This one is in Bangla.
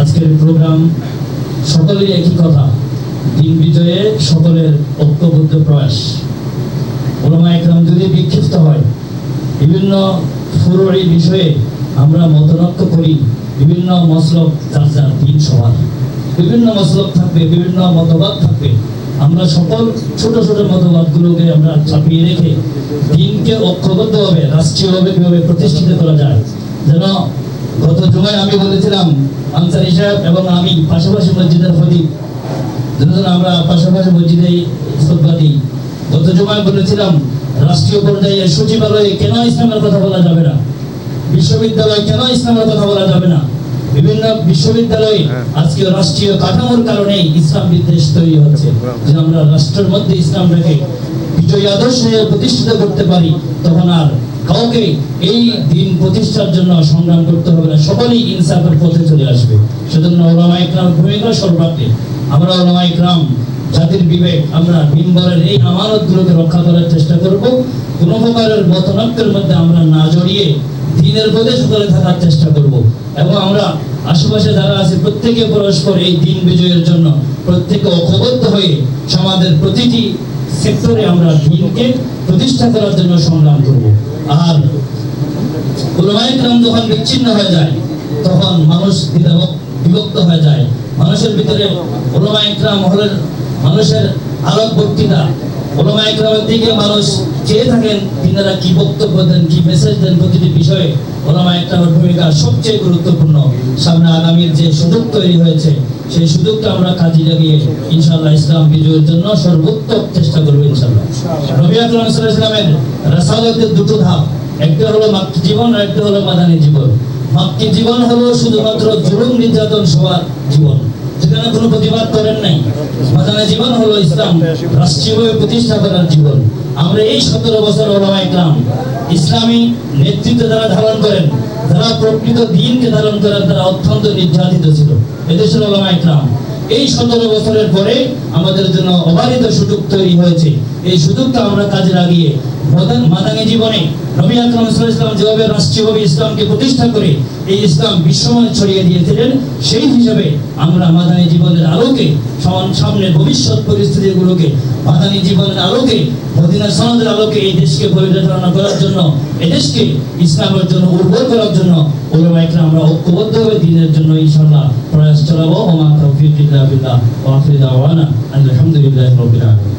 আজকের প্রোগ্রাম সকলেরই একই কথা। দিন বিজয়ে সকলের ঐক্যবদ্ধ প্রয়াস। ওলামা একরাম যদি বিক্ষিপ্ত হয়, বিভিন্ন ফুরুরি বিষয়ে আমরা মতনক্য করি, বিভিন্ন মসলক যার যার দিন সবার। বিভিন্ন মসলক থাকবে, বিভিন্ন মতবাদ থাকবে। আমরা সকল ছোট ছোট মতবাদগুলোকে আমরা চাপিয়ে রেখে দিনকে ঐক্যবদ্ধভাবে, রাষ্ট্রীয়ভাবে কীভাবে প্রতিষ্ঠিত করা যায়, যেন গত জুমায় আমি বলেছিলাম আনসারি সাহেব এবং আমি পাশাপাশি মসজিদের খতিব যেন আমরা পাশাপাশি মসজিদে দিই। গত জুমায় বলেছিলাম রাষ্ট্রীয় পর্যায়ে সচিবালয়ে কেন ইসলামের কথা বলা যাবে না? বিশ্ববিদ্যালয়ে কেন ইসলামের কথা বলা যাবে না? বিভিন্ন বিশ্ববিদ্যালয়ে আজকে রাষ্ট্রীয় কাঠামোর কারণে ইসলাম বিদ্বেষ তৈরি হচ্ছে। যে আমরা রাষ্ট্রের মধ্যে ইসলাম রেখে বিজয়ী আদর্শ প্রতিষ্ঠিত করতে পারি তখন আর কাউকে এই দিন প্রতিষ্ঠার জন্য সংগ্রাম করতে হবে না। সকলেই ইনসাফের পথে চলে আসবে। সেজন্য ওলামা ইকরামের ভূমিকা সর্বাগ্রে। আমরা ওলামা ইকরাম জাতির বিবেক, আমরা মিম্বরের এই আমানতগুলোকে রক্ষা করার চেষ্টা করব। কোনো প্রকারের মতনক্যের মধ্যে আমরা না জড়িয়ে দিনের প্রদেশ করে থাকার চেষ্টা করব। এবং আমরা আশেপাশে যারা আছে, প্রত্যেকে পরস্পর এই দিন বিজয়ের জন্য প্রত্যেকে ঐক্যবদ্ধ হয়ে সমাজের প্রতিটি সেক্টরে আমরা দিনকে প্রতিষ্ঠা করার জন্য সংগ্রাম করব। আর যখন বিচ্ছিন্ন হয়ে যায়, তখন মানুষ বিভক্ত হয়ে যায়। মানুষের ভিতরে মানুষের আলোক বক্তৃতা দিকে মানুষ চেয়ে থাকেন, তিনারা কি বক্তব্য দেন, কি মেসেজ দেন প্রতিটি বিষয়ে। ওলামায়ে কেরামের ভূমিকা সবচেয়ে গুরুত্বপূর্ণ। সামনে আগামীর যে সুযোগ তৈরি হয়েছে সেই সুযোগটা আমরা কাজে লাগিয়ে ইনশাআল্লাহ ইসলাম বিজয়ের জন্য সর্বোত্তম চেষ্টা করব আলাইহি দুটো ধাপ। একটা হলো মাক্কি জীবন, আর একটা হলো মাদানী জীবন। মাক্কি জীবন হলো শুধুমাত্র জুলুম, নির্যাতন সবার জীবন। যেখানে কোনো প্রতিবাদ করেন নাই। মাদানী জীবন হলো ইসলাম রাষ্ট্রীয়ভাবে প্রতিষ্ঠা করার জীবন। আমরা এই সতেরো বছর ইসলামী নেতৃত্ব যারা ধারণ করেন, যারা প্রকৃত দিনকে ধারণ করেন, তারা অত্যন্ত নির্যাতিত ছিল। এদেশের ওলামা ইকরাম এই সতেরো বছরের পরে আমাদের জন্য অবারিত সুযোগ তৈরি হয়েছে। এই সুযোগটা আমরা কাজে লাগিয়ে মাদান- জীবনে নবী আকরাম ওয়াসাল্লাম যেভাবে রাষ্ট্রীয়ভাবে ইসলামকে প্রতিষ্ঠা করে এই ইসলাম বিশ্বময় ছড়িয়ে দিয়েছিলেন, সেই হিসাবে আমরা মাদানী জীবনের আলোকে, সমান- সামনে ভবিষ্যৎ পরিস্থিতিগুলোকে মাদানী জীবনের আলোকে মদিনা সনদের আলোকে এই দেশকে পরিচালনা করার জন্য, এই দেশকে ইসলামের জন্য, উর্বর করার জন্য ওলামা ইকরাম আমরা ঐক্যবদ্ধভাবে দিনের জন্য ইনশাআল্লাহ প্রয়াস চালাবো। ওমা তৌফিক ইল্লা বিল্লাহ। ওয়া আখির দাওয়ানা আলহামদুলিল্লাহি রাব্বিল আলামিন।